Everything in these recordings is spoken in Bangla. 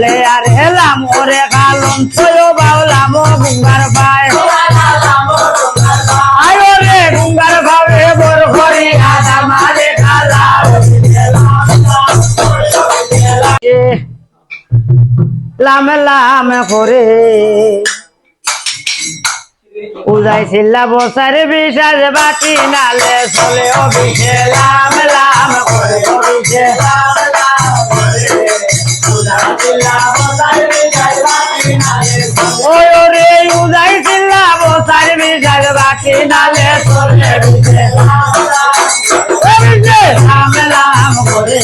লে আর হেলাম ওরে কালম ছয় বাউলাম গুঙ্গার পায়। আয়ো রে গুঙ্গার ভাবে বর ঘরে আদা মারে খালা। লাম লাম করে বসার বিশাল বাটি নালে চলে অভিষে লাম লাম করে অভিষে রে উজাই ছিল্লা বসার বিশাল বাটি নালে অভিষে লাম লাম করে।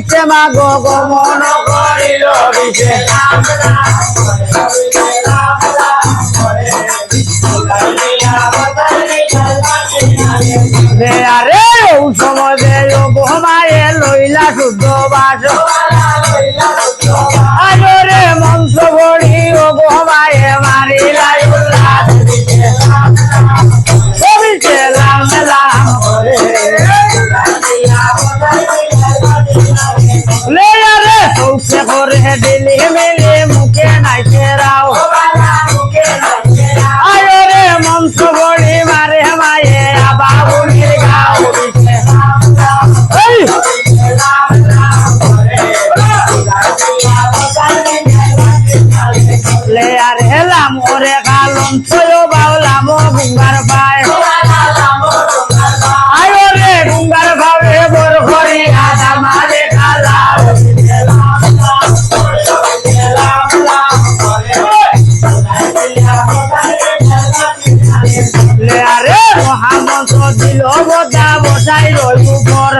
আইছে মা গো গো মন করিল বিশে রে ও সময় দে গো মায়ে লইলা শুদ্ধ বাস কালম ছয় বাউলাম, গুঙ্গার পায়। আয়ো রে গুঙ্গার ভাবে বর ঘরে আদা মারে খালা। লে আরে মহামন্ত্র দিল বদা বসাই রইব পর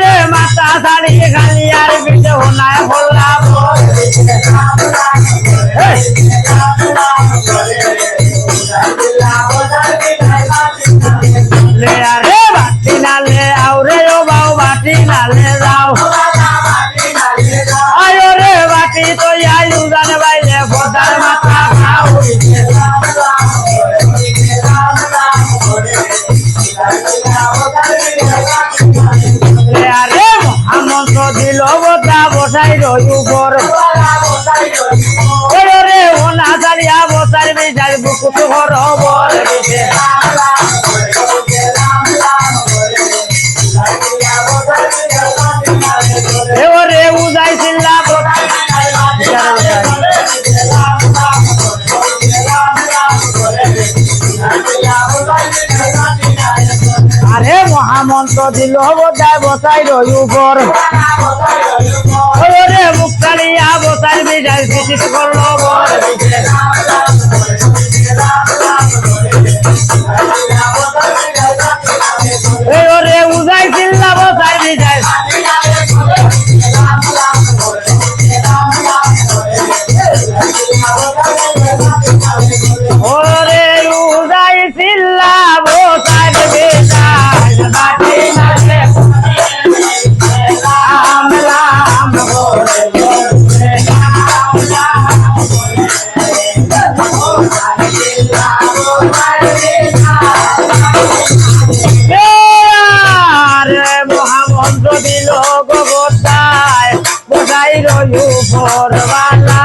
রে মাতা শাড়ি খালি আর বিটে হোনায় হল্লা দিল বদা বসাই রই উপর। ঘর বর বিছে এবারে উজাই চিল্লা আরে মহামন্ত্র দিল বসাই বসাই রই উপর ওরে মুক্তালিয়া বসার বিজাই বিচিত করল বর। রে মহামন্ত্র দিল গোবতায় বোঝাই রয়ু পরবালা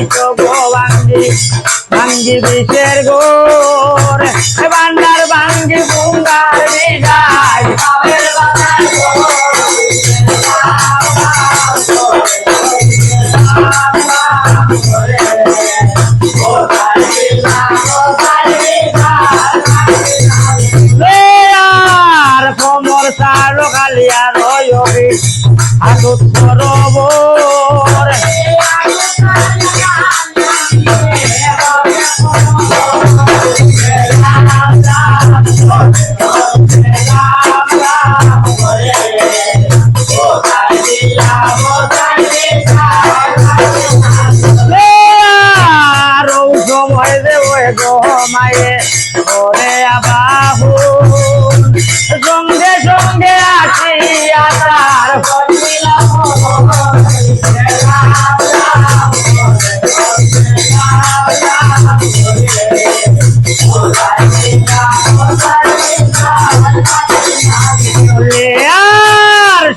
ভাঙ্গি ভাঙ্গি বিষের গোর বান্দার ভাঙ্গি বুঙ্গার বিদায় আর কমর সারো কালিয়া রয়বি হাতুত করবর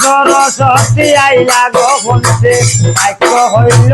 সরস্বতী আইলা গো বলতে বাক্য হইল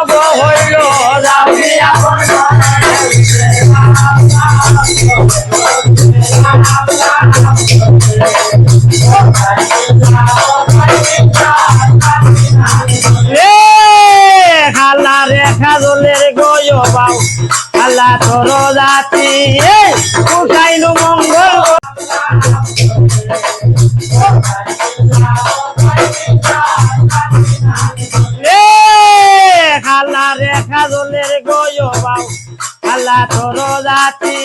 বাউ খালা তোর জাতি এ উঠাইনু মঙ্গল এ খালা রেখা দলের গয় বাউ খালা তোর জাতি।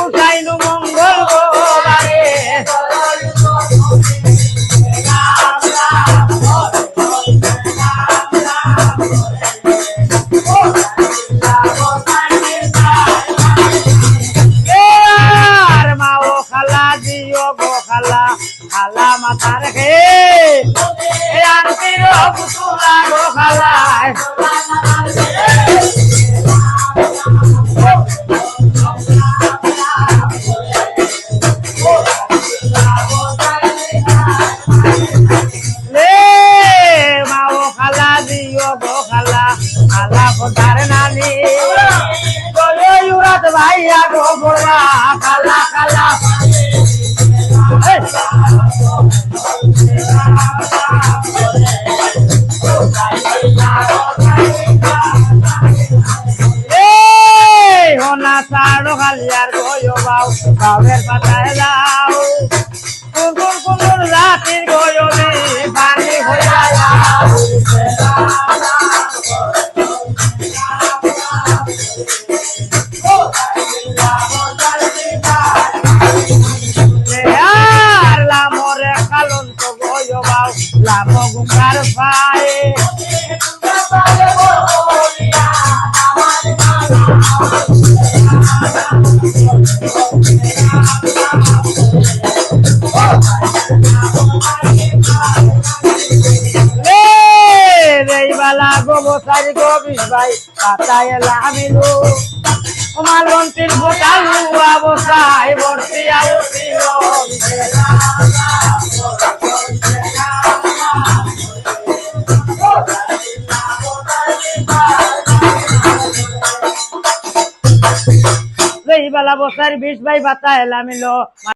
উঠাইনু মঙ্গল গো বারে এ আর মা ও খালা মাথার খে আন্তির পুতুলা গোবসারি গবিস ভাই পাতায় লামিলু মালন্তির ফোটালু অবস্থায় ভর্তি আউছিল রেইবালা বসার বিষ ভাই বাতা লামিলো